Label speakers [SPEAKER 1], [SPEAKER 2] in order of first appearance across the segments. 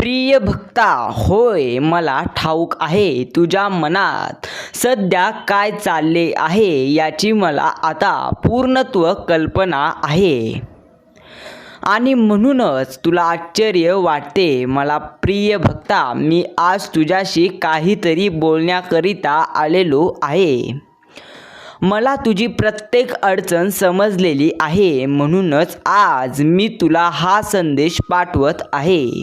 [SPEAKER 1] प्रिय भक्ता होय मला ठाऊक आहे तुझ्या मनात. सध्या काय चालले आहे याची मला आता पूर्णत्व कल्पना आहे. आणि म्हणूनच तुला आश्चर्य वाटते मला प्रिय भक्ता मी आज तुझ्याशी काहीतरी बोलण्याकरिता आलेलो आहे. मला तुझी प्रत्येक अडचण समजलेली आहे म्हणूनच आज मी तुला हा संदेश पाठवत आहे.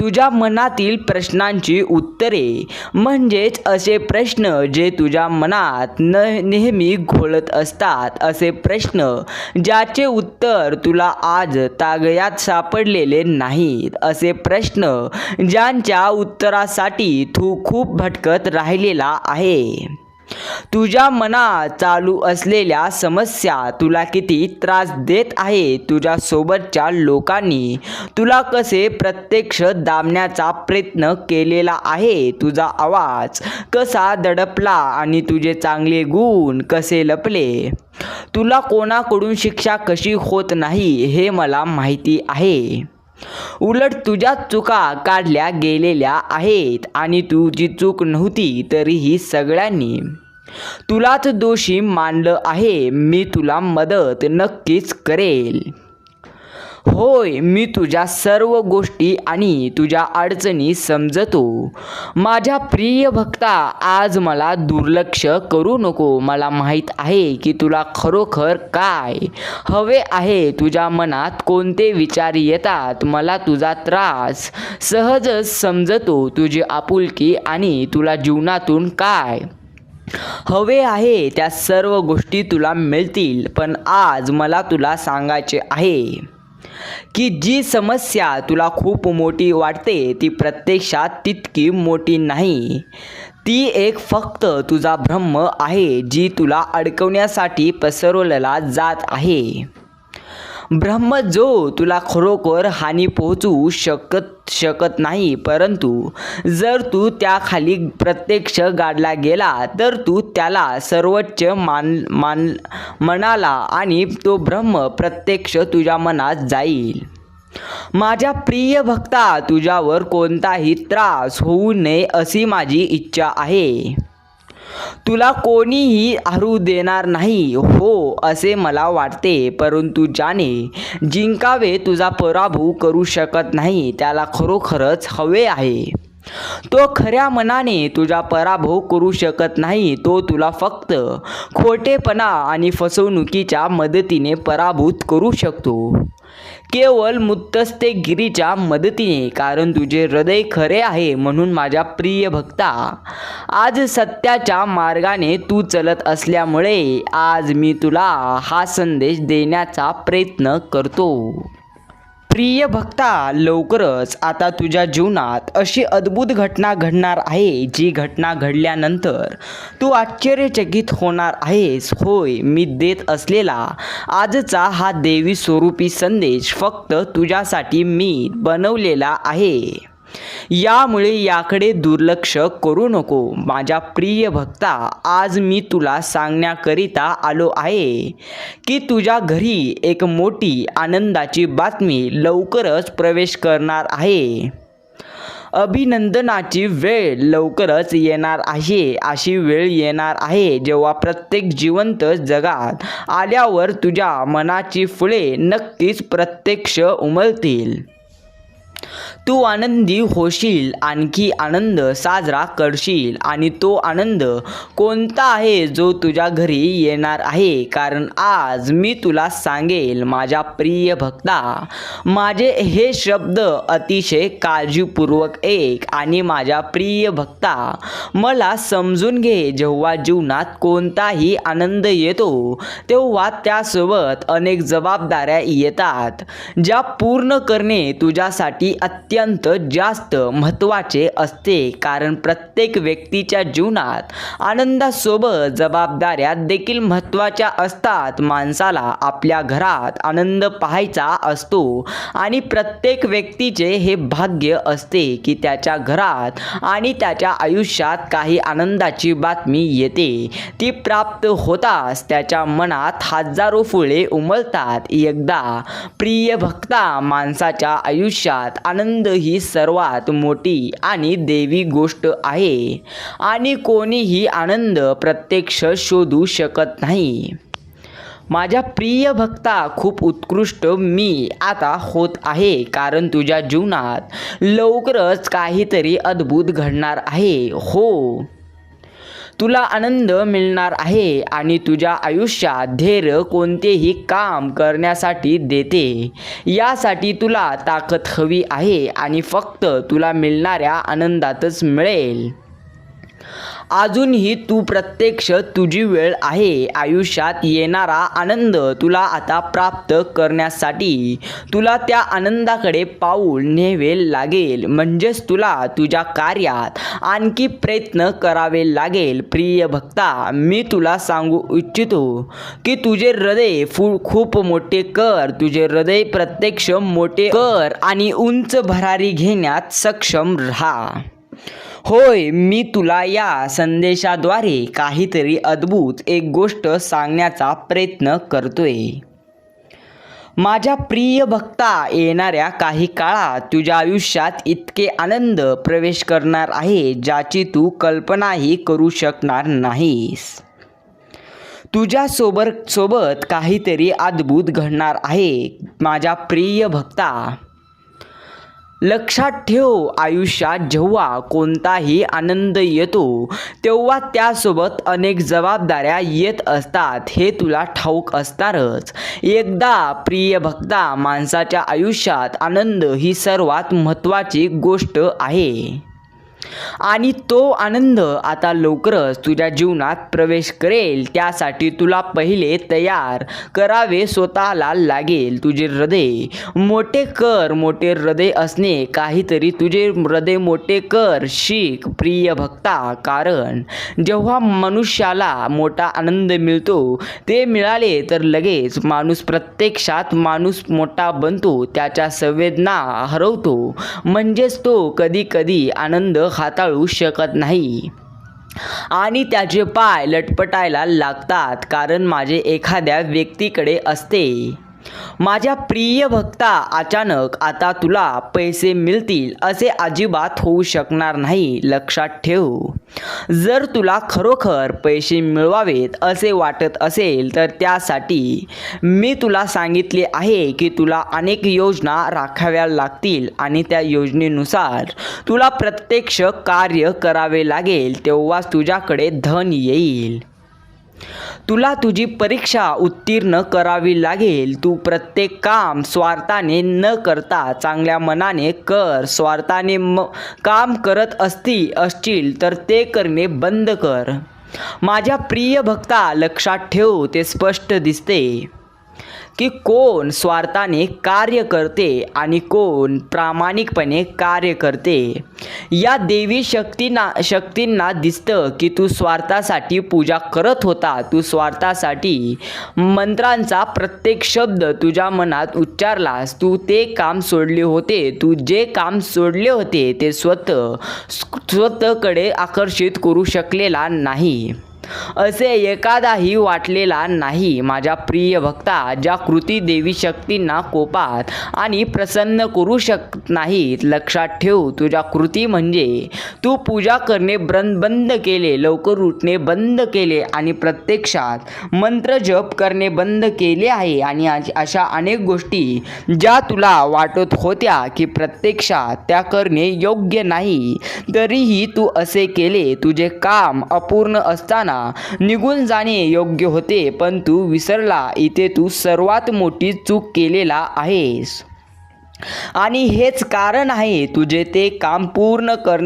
[SPEAKER 1] तुझ्या मनातील प्रश्नांची उत्तरे. म्हणजेच असे प्रश्न जे तुझ्या मनात न नेहमी घोळत असतात. असे प्रश्न ज्याचे उत्तर तुला आज तागयात सापडलेले नाहीत. असे प्रश्न ज्यांच्या उत्तरासाठी तू खूप भटकत राहिलेला आहे. तुझ्या मनात चालू असलेल्या समस्या तुला किती त्रास देत आहे? तुझ्यासोबतच्या लोकांनी तुला कसे प्रत्यक्ष दाबण्याचा प्रयत्न केलेला आहे? तुझा आवाज कसा दडपला आणि तुझे चांगले गुण कसे लपले? तुला कोणाकडून शिक्षा कशी होत नाही हे मला माहिती आहे. उलट तुझ्या चुका काढल्या गेलेल्या आहेत आणि तुझी चूक नव्हती तरीही सगळ्यांनी तुलाच दोषी मानलं आहे. मी तुला मदत नक्कीच करेल. होय मी तुझ्या सर्व गोष्टी आणि तुझ्या अडचणी समजतो. माझ्या प्रिय भक्ता आज मला दुर्लक्ष करू नको. मला माहीत आहे की तुला खरोखर काय हवे आहे. तुझ्या मनात कोणते विचार येतात मला तुझा त्रास सहजच समजतो. तुझी आपुलकी आणि तुला जीवनातून काय हवे आहे त्या सर्व गोष्टी तुला मिळतील. पण आज मला तुला सांगायचे आहे. की जी समस्या तुला खूप मोठी वाटते ती प्रत्यक्षात तितकी मोठी नाही. ती एक फक्त तुझा ब्रह्म आहे जी तुला अडकवण्यासाठी पसरवलेला जात आहे. ब्रह्म जो तुला खरोखर हानी पोहोचवू शकत शकत नाही परंतु जर तू त्याखाली प्रत्यक्ष गाडला गेला तर तू त्याला सर्वोच्च मान मान मनाला आणि तो ब्रह्म प्रत्यक्ष तुझ्या मनात जाईल. माझ्या प्रिय भक्ता तुझ्यावर कोणताही त्रास होऊ नये अशी माझी इच्छा आहे. तुला कोणीही हरू देणार नाही हो असे मला वाटते. परंतु ज्याने जिंकावे तुझा पराभव करू शकत नाही त्याला खरोखरच हवे आहे. तो खऱ्या मनाने तुझा पराभव करू शकत नाही तो तुला फक्त खोटेपणा आणि फसवणुकीच्या मदतीने पराभूत करू शकतो. केवळ मुत्तस्तेगिरीच्या मदतीने कारण तुझे हृदय खरे आहे म्हणून माझ्या प्रिय भक्ता आज सत्याच्या मार्गाने तू चलत असल्यामुळे आज मी तुला हा संदेश देण्याचा प्रयत्न करतो. प्रिय भक्ता लवकरच आता तुझ्या जीवनात अशी अद्भुत घटना घडणार आहे जी घटना घडल्यानंतर तू आश्चर्यचकित होणार आहेस. होय मी देत असलेला आजचा हा देवी स्वरूपी संदेश फक्त तुझ्यासाठी मी बनवलेला आहे. यामुळे याकडे दुर्लक्ष करू नको. माझ्या प्रिय भक्ता आज मी तुला सांगण्याकरिता आलो आहे की तुझ्या घरी एक मोठी आनंदाची बातमी लवकरच प्रवेश करणार आहे. अभिनंदनाची वेळ लवकरच येणार आहे. अशी वेळ येणार आहे जेव्हा प्रत्येक जिवंत जगात आल्यावर तुझ्या मनाची फुले नक्कीच प्रत्यक्ष उमलतील. तू आनंदी होशील आणखी आनंद साजरा करशील. आणि तो आनंद कोणता आहे जो तुझ्या घरी येणार आहे? कारण आज मी तुला सांगेल माझ्या प्रिय भक्ता माझे हे शब्द अतिशय काळजीपूर्वक एक. आणि माझ्या प्रिय भक्ता मला समजून घे जेव्हा जीवनात कोणताही आनंद येतो तेव्हा त्यासोबत अनेक जबाबदाऱ्या येतात ज्या पूर्ण करणे तुझ्यासाठी अत्यंत अत्यंत जास्त महत्त्वाचे असते. कारण प्रत्येक व्यक्तीच्या जीवनात आनंदासोबत जबाबदाऱ्या देखील महत्त्वाच्या असतात. माणसाला आपल्या घरात आनंद पाहायचा असतो आणि प्रत्येक व्यक्तीचे हे भाग्य असते की त्याच्या घरात आणि त्याच्या आयुष्यात काही आनंदाची बातमी येते. ती प्राप्त होताच त्याच्या मनात हजारो फुले उमलतात. एकदा प्रिय भक्ता माणसाच्या आयुष्यात आनंद आनंद ही सर्वात मोठी आणि देवी गोष्ट आहे. आणि कोणीही आनंद प्रत्यक्ष शोधू शकत नाही. माझ्या प्रिय भक्ता खूप उत्कृष्ट मी आता होत आहे कारण तुझ्या जीवनात लवकरच काहीतरी अद्भुत घडणार आहे. हो. तुला आनंद मिळणार आहे आणि तुझ्या आयुष्यात धैर्य कोणतेही काम करण्यासाठी देते. यासाठी तुला ताकद हवी आहे आणि फक्त तुला मिळणाऱ्या आनंदातच मिळेल. अजूनही तू प्रत्यक्ष तुझी वेळ आहे. आयुष्यात येणारा आनंद तुला आता प्राप्त करण्यासाठी तुला त्या आनंदाकडे पाऊल न्यावे लागेल. म्हणजेच तुला तुझ्या कार्यात आणखी प्रयत्न करावे लागेल. प्रिय भक्ता मी तुला सांगू इच्छितो की तुझे हृदय फु खूप मोठे कर. तुझे हृदय प्रत्यक्ष मोठे कर आणि उंच भरारी घेण्यात सक्षम राहा. होय मी तुला या संदेशाद्वारे काहीतरी अद्भुत एक गोष्ट सांगण्याचा प्रयत्न करतोय. माझ्या प्रिय भक्ता येणाऱ्या काही काळात तुझ्या आयुष्यात इतके आनंद प्रवेश करणार आहे ज्याची तू कल्पनाही करू शकणार नाहीस. तुझ्या सोबत सोबत काहीतरी अद्भुत घडणार आहे माझ्या प्रिय भक्ता. लक्षात ठेव आयुष्यात जेव्हा कोणताही आनंद येतो तेव्हा त्यासोबत अनेक जबाबदाऱ्या येत असतात. हे तुला ठाऊक असणारच. एकदा प्रिय भक्ता माणसाच्या आयुष्यात आनंद ही सर्वात महत्त्वाची गोष्ट आहे. आणि तो आनंद आता लवकरच तुझ्या जीवनात प्रवेश करेल. त्यासाठी तुला पहिले तयार करावे स्वतःला लागेल तुझे हृदय. मोठे कर मोठे हृदय असणे काहीतरी तुझे हृदय मोठे कर शिक प्रिय भक्ता. कारण जेव्हा मनुष्याला मोठा आनंद मिळतो ते मिळाले तर लगेच माणूस प्रत्यक्षात माणूस मोठा बनतो त्याच्या संवेदना हरवतो. म्हणजेच तो कधी कधी आनंद हाताळू शकत नाही. आणि त्याचे पाय लटपटायला लागतात कारण माझे एखाद्या व्यक्तीकडे असते. माझ्या प्रिय भक्ता अचानक आता तुला पैसे मिळतील असे अजिबात होऊ शकणार नाही लक्षात ठेव. जर तुला खरोखर पैसे मिळवावेत असे वाटत असेल तर त्यासाठी मी तुला सांगितले आहे की तुला अनेक योजना राखाव्या लागतील आणि त्या योजनेनुसार तुला प्रत्यक्ष कार्य करावे लागेल तेव्हाच तुझ्याकडे धन येईल. तुला तुझी परीक्षा उत्तीर्ण करावी लागेल. तू प्रत्येक काम स्वार्थाने न करता चांगल्या मनाने कर. स्वार्थाने म काम करत असती असतील तर ते करणे बंद कर. माझ्या प्रिय भक्ता लक्षात ठेव ते स्पष्ट दिसते. की कोण स्वार्थाने कार्य करते आणि कोण प्रामाणिकपणे कार्य करते. या देवी शक्तींना शक्तींना दिसतं की तू स्वार्थासाठी पूजा करत होता. तू स्वार्थासाठी मंत्रांचा प्रत्येक शब्द तुझ्या मनात उच्चारलास. तू ते काम सोडले होते. तू जे काम सोडले होते ते स्वतः स्वतःकडे आकर्षित करू शकलेला नाही. असे एखादाही वाटलेला नाही. माझ्या प्रिय भक्ता ज्या कृती देवी शक्तींना कोपात आणि प्रसन्न करू शकत नाहीत लक्षात ठेव तुझ्या कृती म्हणजे तू पूजा करणे बंद बंद केले लवकर उठणे बंद केले आणि प्रत्यक्षात मंत्र जप करणे बंद केले आहे आणि अशा अनेक गोष्टी ज्या तुला वाटत होत्या की प्रत्यक्षात त्या करणे योग्य नाही तरीही तू असे केले. तुझे काम अपूर्ण असताना निघून जाणे योग्य होते पण तू विसरला. इथे तू सर्वात मोठी चूक केलेला आहेस. आणि हेच कारण आहे तुझे ते काम पूर्ण कर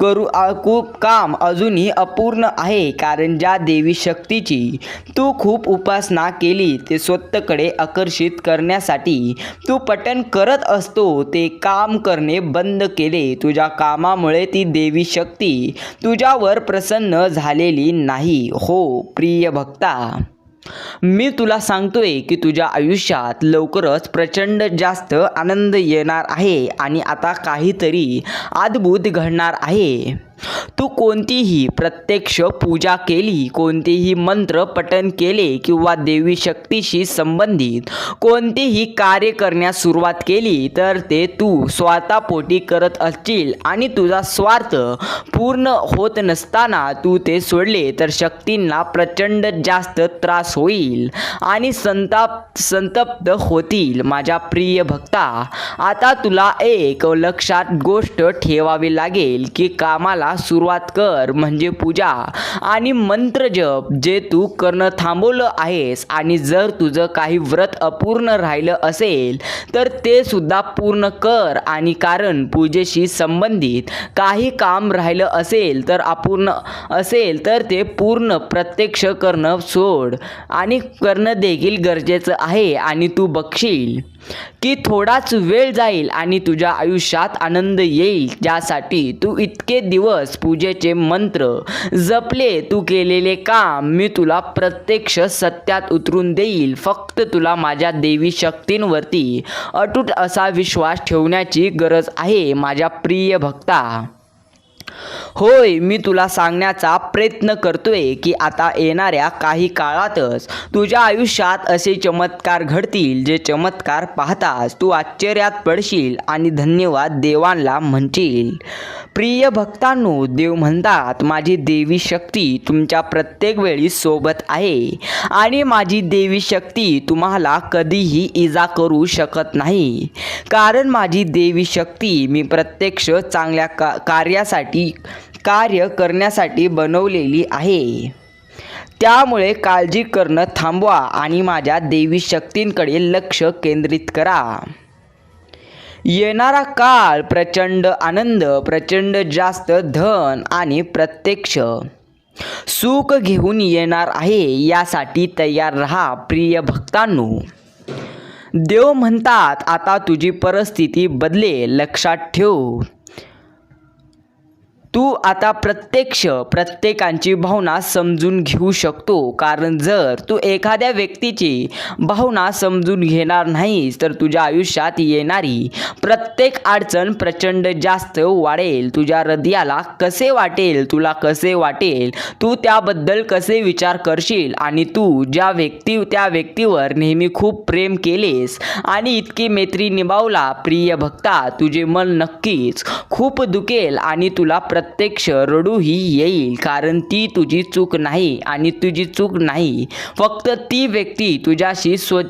[SPEAKER 1] करू खूप काम अजूनही अपूर्ण आहे कारण ज्या देवी शक्तीची तू खूप उपासना केली ते स्वतःकडे आकर्षित करण्यासाठी तू पटन करत असतो ते काम करणे बंद केले. तुझ्या कामामुळे ती देवी शक्ती तुझ्यावर प्रसन्न झालेली नाही. हो प्रिय भक्ता! मी तुला सांगतोय की तुझ्या आयुष्यात लवकरच प्रचंड जास्त आनंद येणार आहे आणि आता काहीतरी अद्भुत घडणार आहे. तू कोणतीही प्रत्यक्ष पूजा केली कोणतेही मंत्र पठण केले किंवा देवी शक्तीशी संबंधित कोणतेही कार्य करण्यास सुरुवात केली तर ते तू स्वार्थापोटी करत असशील आणि तुझा स्वार्थ पूर्ण होत नसताना तू ते सोडले तर शक्तींना प्रचंड जास्त त्रास होईल आणि संताप संतप्त होतील माझ्या प्रिय भक्ता. आता तुला एक लक्षात गोष्ट ठेवावी लागेल की कामाला सुरुवात कर म्हणजे पूजा आणि मंत्र जप जे तू करणं थांबवलं आहेस आणि जर तुझं काही व्रत अपूर्ण राहिलं असेल तर ते सुद्धा पूर्ण कर आणि कारण पूजेशी संबंधित काही काम राहिलं असेल तर अपूर्ण असेल तर ते पूर्ण प्रत्यक्ष करणं सोड आणि करणं देखील गरजेचं आहे आणि तू बघशील की थोडाच वेळ जाईल आणि तुझ्या आयुष्यात आनंद येईल. ज्यासाठी तू इतके दिवस पूजेचे मंत्र जपले तू केलेले काम मी तुला प्रत्यक्ष सत्यात उतरून देईल फक्त तुला माझ्या देवी शक्तींवरती अटूट असा विश्वास ठेवण्याची गरज आहे माझ्या प्रिय भक्ता. होय मी तुला सांगण्याचा प्रयत्न करतोय की आता येणाऱ्या काही काळातच तुझ्या आयुष्यात असे चमत्कार घडतील जे चमत्कार पाहताच तू आश्चर्यात पडशील आणि धन्यवाद देवांना म्हणशील. प्रिय भक्तांनो देव म्हणतात माझी देवी शक्ती तुमच्या प्रत्येक वेळी सोबत आहे आणि माझी देवी शक्ती तुम्हाला कधीही इजा करू शकत नाही. कारण माझी देवी शक्ती मी प्रत्यक्ष चांगल्या का कार्यासाठी कार्य करण्यासाठी बनवलेली आहे. त्यामुळे काळजी करणं थांबवा आणि माझ्या देवी शक्तींकडे लक्ष केंद्रित करा. येणारा काळ प्रचंड आनंद प्रचंड जास्त धन आणि प्रत्यक्ष. सुख घेऊन येणार आहे यासाठी तयार राहा प्रिय भक्तांनो. देव म्हणतात आता तुझी परिस्थिती बदले लक्षात ठेव. तू आता प्रत्यक्ष प्रत्येकांची भावना समजून घेऊ शकतो. कारण जर तू एखाद्या व्यक्तीची भावना समजून घेणार नाहीस तर तुझ्या आयुष्यात येणारी प्रत्येक अडचण प्रचंड जास्त वाढेल. तुझ्या हृदयाला कसे वाटेल तुला कसे वाटेल तू त्याबद्दल कसे विचार करशील? आणि तू ज्या व्यक्ती त्या व्यक्तीवर नेहमी खूप प्रेम केलेस आणि इतकी मैत्री निभावला प्रिय भक्ता तुझे मन नक्कीच खूप दुखेल आणि तुला प्रत्यक्ष रडूही येईल कारण ती तुझी चूक नाही आणि तुझी चूक नाही. फक्त ती व्यक्ती तुझ्याशी स्व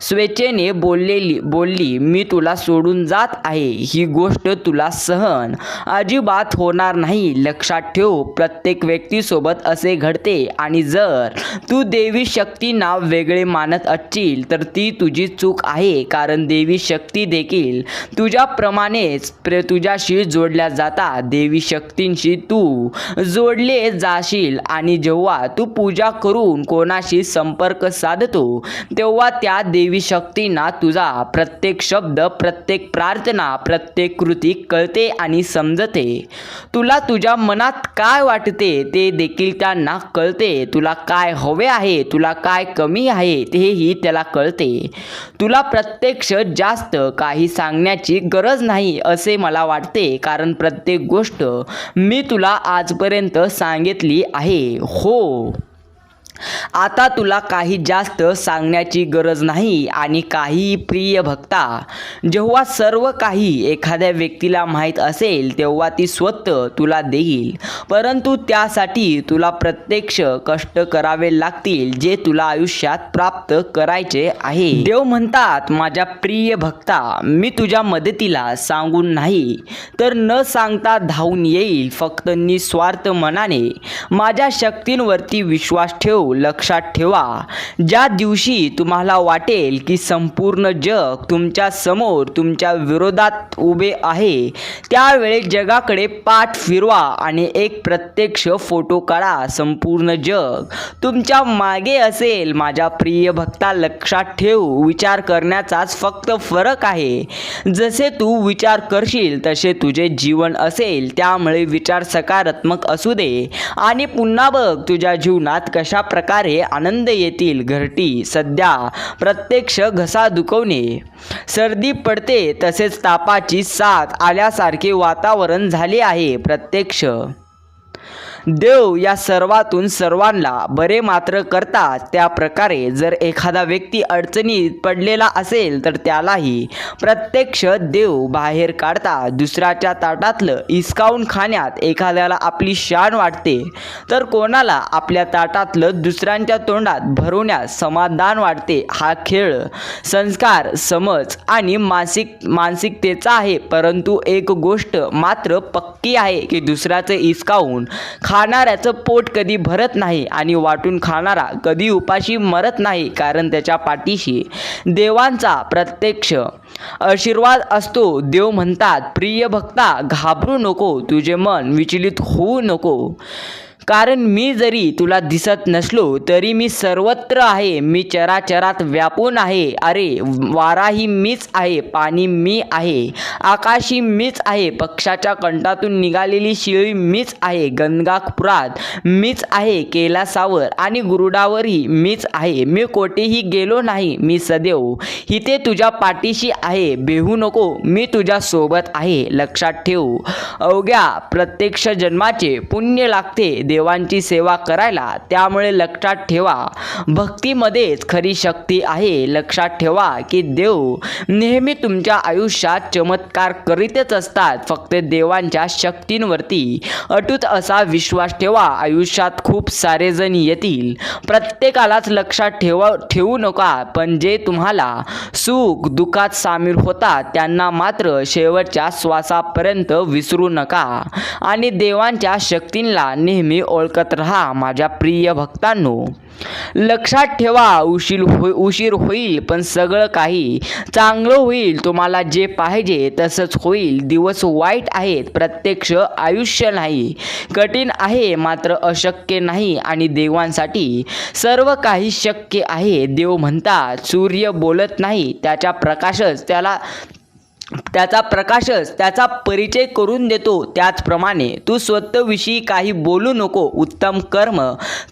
[SPEAKER 1] स्वेच्छेने बोललेली बोलली मी तुला सोडून जात आहे. ही गोष्ट तुला सहन अजिबात होणार नाही. लक्षात ठेव प्रत्येक व्यक्तीसोबत असे घडते आणि जर तू देवी शक्तींना वेगळे मानत असशील तर ती तुझी चूक आहे कारण देवी शक्ती देखील तुझ्याप्रमाणेच प्रे तुझ्याशी जोडल्या जातात. देवी शक्ती शक्तींशी तू जोडले जाशील. आणि जेव्हा तू पूजा करून कोणाशी संपर्क साधतो तेव्हा त्या देवी शक्तींना तुझा प्रत्येक शब्द प्रत्येक प्रार्थना प्रत्येक कृती कळते आणि समजते. तुला तुझ्या मनात काय वाटते ते देखील त्यांना कळते. तुला काय हवे आहे तुला काय कमी आहे तेही त्याला कळते. तुला प्रत्यक्ष जास्त काही सांगण्याची गरज नाही असे मला वाटते. कारण प्रत्येक गोष्ट मी तुला आजपर्यंत सांगितली आहे. हो. आता तुला काही जास्त सांगण्याची गरज नाही आणि काही प्रिय भक्ता जेव्हा सर्व काही एखाद्या व्यक्तीला माहीत असेल तेव्हा ती स्वतः तुला देईल. परंतु त्यासाठी तुला प्रत्यक्ष कष्ट करावे लागतील जे तुला आयुष्यात प्राप्त करायचे आहे. देव म्हणतात माझ्या प्रिय भक्ता मी तुझ्या मदतीला सांगून नाही. तर न सांगता धावून येईल फक्त निस्वार्थ मनाने. माझ्या शक्तींवरती विश्वास ठेव. लक्षात ठेवा. ज्या दिवशी तुम्हाला वाटेल की संपूर्ण जग तुमच्यासमोर तुमच्या विरोधात उभे आहे त्यावेळी जगाकडे पाठ फिरवा आणि एक प्रत्यक्ष फोटो काढा संपूर्ण जग. तुमच्या मागे असेल माझ्या प्रिय भक्ता लक्षात ठेव विचार करण्याचाच फक्त फरक आहे. जसे तू विचार करशील तसे तुझे जीवन असेल त्यामुळे विचार सकारात्मक असू दे. आणि पुन्हा बघ तुझ्या जीवनात कशा प्रकारे आनंद येतील घरटी सध्या प्रत्यक्ष घसा दुखवणे. सर्दी पडते तसेच तापाची साथ आल्यासारखे वातावरण झाले आहे प्रत्यक्ष. देव या सर्वातून सर्वांना बरे मात्र करतात त्या प्रकारे जर एखादा व्यक्ती अडचणीत पडलेला असेल तर त्यालाही प्रत्यक्ष देव बाहेर काढतात दुसऱ्याच्या ताटातलं इसकावून खाण्यात एखाद्याला आपली शान वाटते. तर कोणाला आपल्या ताटातलं दुसऱ्यांच्या तोंडात भरवण्यास समाधान वाटते हा खेळ संस्कार समज आणि मानसिक मानसिकतेचा आहे. परंतु एक गोष्ट मात्र पक्की आहे की दुसऱ्याचं इसकावून खाणाऱ्याचं पोट कधी भरत नाही आणि वाटून खाणारा कधी उपाशी मरत नाही कारण त्याच्या पाठीशी देवांचा प्रत्यक्ष आशीर्वाद असतो. देव म्हणतात प्रिय भक्ता घाबरू नको तुझे मन विचलित होऊ नको. कारण मी जरी तुला दिसत नसलो तरी मी सर्वत्र आहे. मी चराचरात व्यापून आहे. अरे वाराही मीच आहे पाणी मी आहे. आकाशी मीच आहे. पक्षाच्या कंठातून निघालेली शिळी मीच आहे. गंगापुरात मीच आहे. कैलासावर आणि गुरुडावरही मीच आहे. मी कोठेही गेलो नाही. मी सदैव इथे तुझ्या पाठीशी आहे. बेहू नको मी तुझ्या सोबत आहे. लक्षात ठेव. अवघ्या प्रत्यक्ष जन्माचे पुण्य लागते. देवांची सेवा करायला त्यामुळे लक्षात ठेवा. भक्तीमध्येच खरी शक्ती आहे. लक्षात ठेवा की देव नेहमी तुमच्या आयुष्यात चमत्कार करीतच असतात. फक्त देवांच्या शक्तींवरती अटूट असा विश्वास ठेवा. आयुष्यात खूप सारे जण येतील. प्रत्येकालाच लक्षात ठेवा ठेवू नका. पण जे तुम्हाला सुख दुःखात सामील होतात त्यांना मात्र शेवटच्या श्वासापर्यंत विसरू नका. आणि देवांच्या शक्तींना नेहमी ओळखत राहा माझ्या प्रिय भक्तांनो. लक्षात ठेवा उशीर हो उशीर होईल पण सगळं काही चांगलं होईल. तुम्हाला जे पाहिजे तसंच होईल. दिवस वाईट आहेत प्रत्यक्ष आयुष्य नाही. कठीण आहे मात्र अशक्य नाही. आणि देवांसाठी सर्व काही शक्य आहे. देव म्हणतात सूर्य बोलत नाही त्याच्या प्रकाशच त्याला त्याचा प्रकाशच त्याचा परिचय करून देतो. त्याचप्रमाणे तू स्वतःविषयी काही बोलू नको. उत्तम कर्म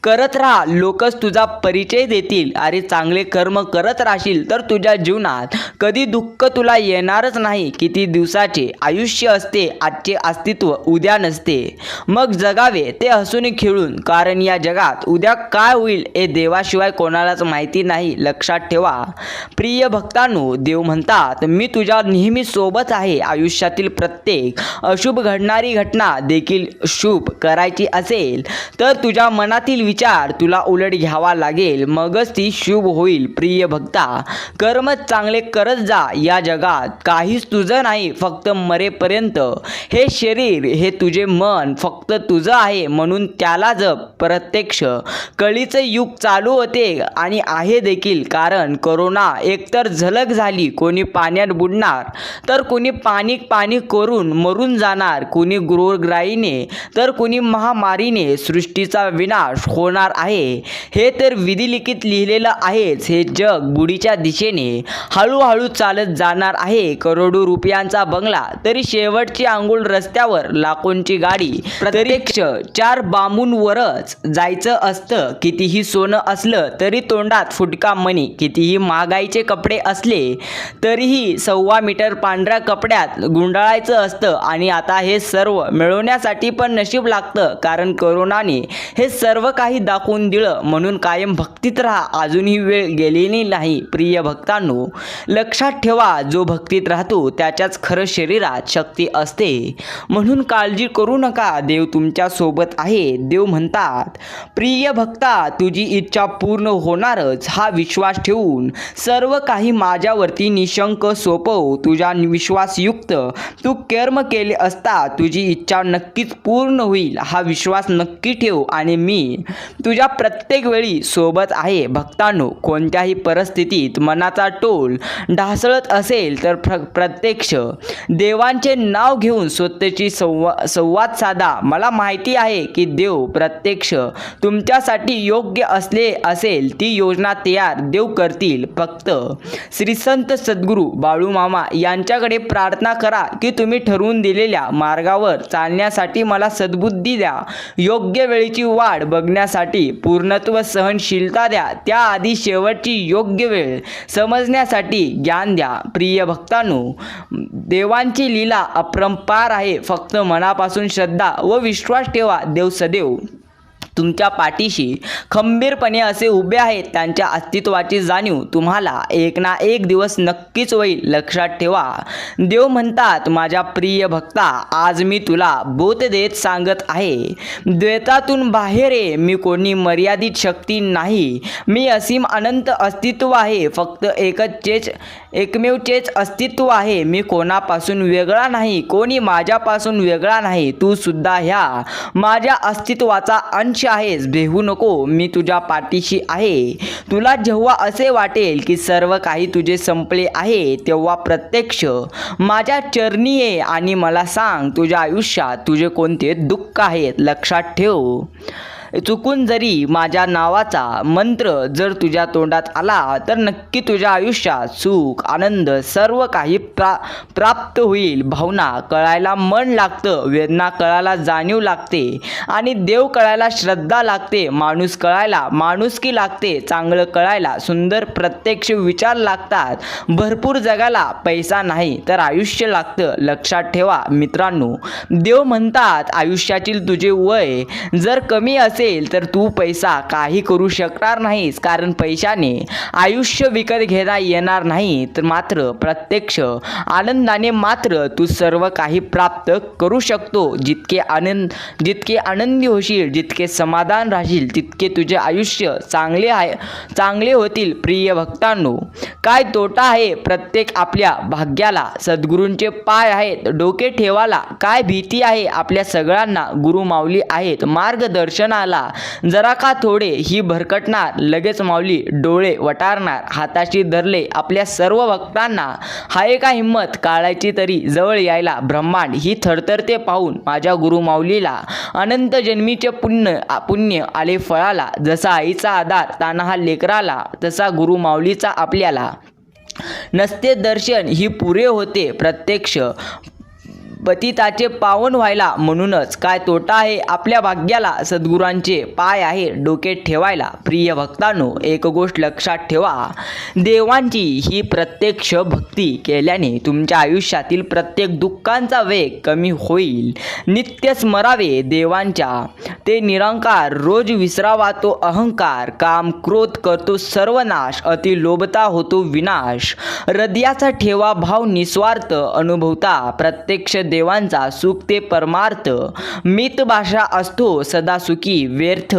[SPEAKER 1] करत राहा. लोकच तुझा परिचय देतील. अरे चांगले कर्म करत राहशील तर तुझ्या जीवनात कधी दुःख तुला येणारच नाही. किती दिवसाचे आयुष्य असते आजचे अस्तित्व उद्या नसते. मग जगावे ते हसून खेळून. कारण या जगात उद्या काय होईल हे देवाशिवाय कोणालाच माहिती नाही. लक्षात ठेवा. प्रिय भक्तांनो देव म्हणतात मी तुझ्या नेहमी सोबत आहे. आयुष्यातील प्रत्येक अशुभ घडणारी घटना देखील शुभ करायची असेल तर तुझ्या मनातील विचार तुला उलट घ्यावा लागेल. मगच ती शुभ होईल प्रिय भक्ता. कर्म चांगले करत जा. या जगात काहीच तुझं नाही फक्त मरेपर्यंत. हे शरीर हे तुझे मन फक्त तुझं आहे म्हणून त्याला जप प्रत्यक्ष. कळीचं युग चालू होते आणि आहे देखील कारण करोना एकतर झलक झाली कोणी पाण्यात बुडणार तर कोणी पाणी पाणी करून मरून जाणार कोणी गृहग्राहीने तर कोणी महामारीने सृष्टीचा विनाश होणार आहे. हे तर विधिलिखित लिहिलेलं आहेच. हे जग बुडीच्या दिशेने हळूहळू चालत जाणार आहे. करोडो रुपयांचा बंगला तरी शेवटची आंघोळ रस्त्यावर लाखोंची गाडी प्रत्यक्ष चार बांबूंवरच जायचं असतं. कितीही सोनं असलं तरी तोंडात फुटका मणी कितीही महागाईचे कपडे असले तरीही सव्वा मीटर पांढऱ्या कपड्यात गुंडाळायचं असतं आणि आता हे सर्व मिळवण्यासाठी पण नशीब लागतं कारण करोनाने हे सर्व काही दाखवून दिलं म्हणून कायम भक्तीत राहा. अजूनही वेळ गेलेली नाही. प्रिय भक्तांनो लक्षात ठेवा जो भक्तीत राहतो त्याच्याच खरं शरीरात शक्ती असते. म्हणून काळजी करू नका. देव तुमच्यासोबत आहे. देव म्हणतात प्रिय भक्ता तुझी इच्छा पूर्ण होणारच. हा विश्वास ठेवून सर्व काही माझ्यावरती निशंक सोपव. तुझ्या विश्वासयुक्त. तू कर्म केले असता तुझी इच्छा नक्कीच पूर्ण होईल. हा विश्वास नक्की ठेव आणि मी तुझ्या प्रत्येक वेळी सोबत आहे. भक्तांनो कोणत्याही परिस्थितीत मनाचा टोल ढासळत असेल तर प्र प्रत्यक्ष देवांचे नाव घेऊन स्वतःची संवा संवाद साधा. मला माहिती आहे की देव प्रत्यक्ष तुमच्यासाठी योग्य असले असेल ती योजना तयार देव करतील. फक्त श्री संत सद्गुरू बाळूमामा यांच्या त्यांच्याकडे प्रार्थना करा की तुम्ही ठरवून दिलेल्या मार्गावर चालण्यासाठी मला सद्बुद्धी द्या. योग्य वेळेची वाढ बघण्यासाठी पूर्णत्व सहनशीलता द्या. त्याआधी शेवटची योग्य वेळ समजण्यासाठी ज्ञान द्या. प्रिय भक्तांनो देवांची लीला अपरंपार आहे. फक्त मनापासून श्रद्धा व विश्वास ठेवा. देव सदैव. तुमच्या पाठीशी खंबीरपणे असे उभे आहेत त्यांच्या अस्तित्वाची जाणीव तुम्हाला एक ना एक दिवस नक्कीच होईल. लक्षात ठेवा. देव म्हणतात माझ्या प्रिय भक्ता आज मी तुला बोध देत सांगत आहे. द्वैतातून बाहेर आहे मी कोणी मर्यादित शक्ती नाही. मी असीम अनंत अस्तित्व आहे. फक्त एकच चेच एकमेवचेच अस्तित्व आहे. मी कोणापासून वेगळा नाही कोणी माझ्यापासून वेगळा नाही तू सुद्धा ह्या. माझ्या अस्तित्वाचा अंश आहेस भेहू नको मी तुझ्या पाठीशी आहे. तुला जेव्हा असे वाटेल की सर्व काही तुझे संपले आहे तेव्हा प्रत्यक्ष. माझ्या चरणी ये आणि मला सांग तुझ्या आयुष्यात तुझे कोणते दुःख आहेत लक्षात ठेव. चुकून जरी माझ्या नावाचा मंत्र जर तुझ्या तोंडात आला तर नक्की तुझ्या आयुष्यात सुख आनंद सर्व काही प्रा प्राप्त होईल. भावना कळायला मन लागतं वेदना कळायला जाणीव लागते आणि देव कळायला श्रद्धा लागते. माणूस कळायला माणुसकी लागते. चांगलं कळायला सुंदर प्रत्यक्ष विचार लागतात. भरपूर जगाला पैसा नाही तर आयुष्य लागतं. लक्षात ठेवा मित्रांनो देव म्हणतात आयुष्यातील तुझे वय जर कमी असेल तर तू पैसा काही करू शकणार नाहीस कारण पैशाने आयुष्य विकत घेता येणार नाही. तर मात्र प्रत्यक्ष आनंदाने मात्र तू सर्व काही प्राप्त करू शकतो. जितके आनंद जितके आनंदी होशील जितके समाधान राहशील तितके तुझे आयुष्य चांगले आहे चांगले होतील. प्रिय भक्तांनो काय तोटा आहे प्रत्येक आपल्या भाग्याला? सद्गुरूंचे पाय आहेत डोके ठेवाला काय भीती आहे आपल्या सगळ्यांना? गुरु माऊली आहेत मार्गदर्शनाला जरा का थोडे ही भरकटणार. लगेच माऊली डोळे वटारणार. हाताशी धरले आपल्या सर्व भक्तांना हाय का हिंमत? काळाची तरी जवळ यायला ब्रह्मांड. ही थरथरते पाहून माझ्या गुरु माऊलीला अनंत जन्मीचे पुण्य पुण्य आले फळाला. जसा आईचा आधार ताना हा लेकराला. तसा गुरु माऊलीचा आपल्याला. नसते दर्शन ही पुरे होते प्रत्यक्ष. पतिताचे पावन व्हायला म्हणूनच काय तोटा आहे आपल्या भाग्याला? सद्गुरांचे पाय आहे डोक्यात ठेवायला. प्रिय भक्तांनो एक गोष्ट लक्षात ठेवा. देवांची ही प्रत्यक्ष भक्ती केल्याने तुमच्या आयुष्यातील प्रत्येक दुःखांचा वेग कमी होईल. नित्य स्मरावे देवांच्या. ते निरंकार रोज विसरावा तो अहंकार. काम क्रोध करतो सर्वनाश अति लोभता होतो विनाश. हृदयाचा ठेवा भाव निस्वार्थ अनुभवता. प्रत्यक्ष देवांचा सुख ते परमार्थ. मित भाषा असतो सदा सुखी व्यर्थ.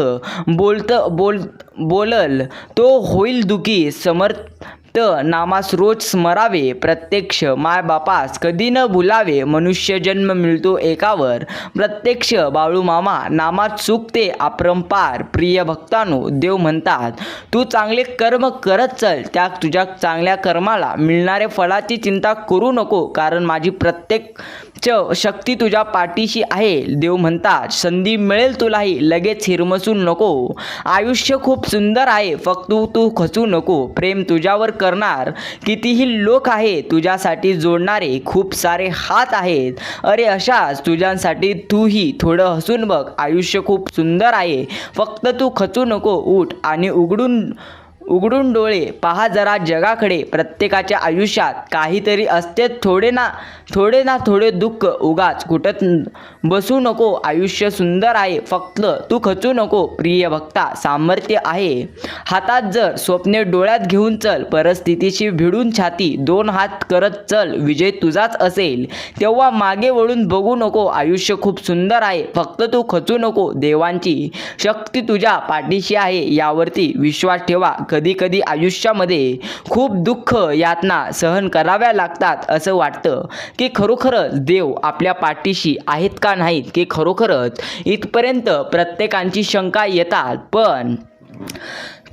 [SPEAKER 1] बोलत बोल बोलल तो होईल दुखी समर्थ नामास रोज स्मरावे. प्रत्यक्ष मायबापास कधी न भुलावे. मनुष्य जन्म मिळतो एकावर. प्रत्यक्ष बाळू मामा नामात चुकते अपरंपार. प्रिय भक्तानो देव म्हणतात तू चांगले कर्म करत चल. त्या तुझ्या चांगल्या कर्माला मिळणाऱ्या फळाची चिंता करू नको. कारण माझी प्रत्येक च शक्ती तुझ्या पाठीशी आहे. देव म्हणतात संधी मिळेल तुलाही लगेच हिरमसू नको. आयुष्य खूप सुंदर आहे फक्त तू खचू नको. प्रेम तुझ्यावर करणार कितीही लोक आहे तुझ्यासाठी जोडणारे खूप सारे हात आहेत. अरे अशाच तुझ्यासाठी तूही थोडं हसून बघ. आयुष्य खूप सुंदर आहे फक्त तू खचू नको. उठ आणि उघडून उघडून डोळे पहा जरा जगाकडे प्रत्येकाच्या आयुष्यात काहीतरी असते थोडे ना थोडे ना थोडे दुःख. उगाच कुठत बसू नको आयुष्य सुंदर आहे फक्त तू खचू नको प्रिय भक्ता सामर्थ्य आहे. हातात जर स्वप्ने डोळ्यात घेऊन चल परिस्थितीशी भिडून छाती दोन हात करत चल विजय तुझाच असेल. तेव्हा मागे वळून बघू नको आयुष्य खूप सुंदर आहे फक्त तू खचू नको देवांची शक्ती तुझ्या पाठीशी आहे यावरती विश्वास ठेवा कधी कधी आयुष्यामध्ये खूप दुःख यातना सहन कराव्या लागतात असं वाटतं की खरोखरच देव आपल्या पाठीशी आहेत का नाहीत की खरोखरच इथपर्यंत प्रत्येकांची शंका येतात. पण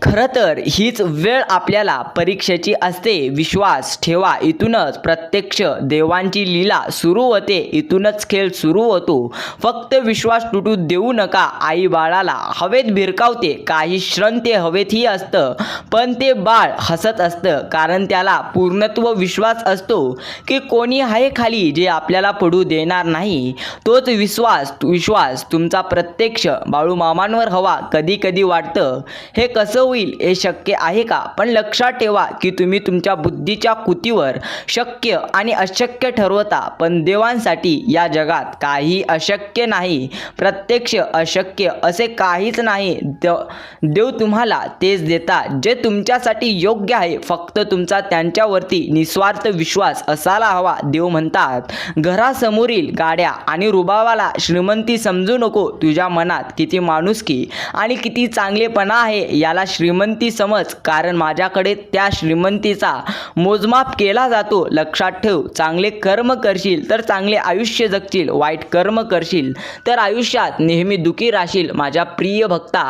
[SPEAKER 1] खरं तर हीच वेळ आपल्याला परीक्षेची असते. विश्वास ठेवा. इथूनच प्रत्यक्ष देवांची लीला सुरू होते. इथूनच खेळ सुरू होतो. फक्त विश्वास तुटू देऊ नका. आई बाळाला हवेत भिरकावते. काही क्षण ते हवेतही असतं. पण ते बाळ हसत असतं. कारण त्याला पूर्णत्व विश्वास असतो की कोणी आहे खाली जे आपल्याला पडू देणार नाही. तोच विश्वास विश्वास तुमचा प्रत्यक्ष बाळूमामांवर हवा. कधी कधी वाटतं हे कसं होईल हे शक्य आहे का? पण लक्षात ठेवा की तुम्ही तुमच्या बुद्धीच्या कुतीवर शक्य आणि अशक्य ठरवता पण देवांसाठी या जगात काही अशक्य नाही. प्रत्यक्ष अशक्य असे काहीच नाही. देव देव तुम्हाला तेच देता जे तुमच्यासाठी योग्य आहे. फक्त तुमचा त्यांच्यावरती निस्वार्थ विश्वास असायला हवा देव म्हणतात. घरासमोरील गाड्या आणि रुबावाला श्रीमंती समजू नको. तुझ्या मनात किती माणुसकी आणि किती चांगलेपणा आहे याला श्रीमंती समज कारण माझ्याकडे त्या श्रीमंतीचा मोजमाप केला जातो. लक्षात ठेव चांगले कर्म करशील तर चांगले आयुष्य जगशील वाईट कर्म करशील तर आयुष्यात नेहमी दुखी राहशील माझ्या प्रिय भक्ता.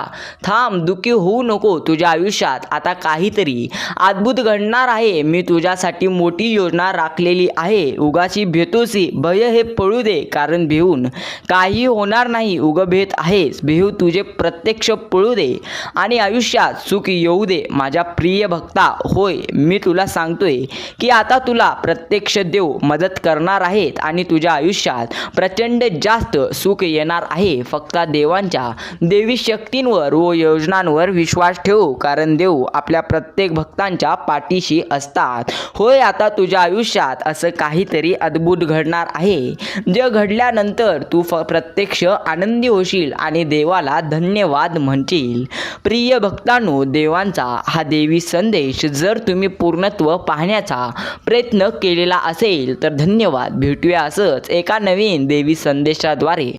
[SPEAKER 1] थांब दुखी होऊ नको तुझ्या आयुष्यात आता काहीतरी अद्भुत घडणार आहे. मी तुझ्यासाठी मोठी योजना राखलेली आहे. उगाची भेतोसी भय हे पळू दे कारण भिवून काही होणार नाही. उग भेत आहेस भिव तुझे प्रत्यक्ष पळू दे. आणि आयुष्यात सुख येऊ दे माझ्या प्रिय भक्ता होय मी तुला सांगतोय की आता तुला प्रत्यक्ष देव मदत करणार आहेत आणि तुझ्या आयुष्यात प्रचंड जास्त सुख येणार आहे. फक्त देवांच्या देवी शक्तींवर व योजनांवर विश्वास ठेव कारण देव आपल्या प्रत्येक भक्तांच्या पाठीशी असतात. होय आता तुझ्या आयुष्यात असं काहीतरी अद्भुत घडणार आहे. जे घडल्यानंतर तू फ प्रत्यक्ष आनंदी होशील आणि देवाला धन्यवाद म्हणशील. प्रिय भक्तांनो देवांचा हा देवी संदेश जर तुम्ही पूर्णत्व पाहण्याचा प्रयत्न केलेला असेल तर धन्यवाद. भेटूया असंच एका नवीन देवी संदेशाद्वारे.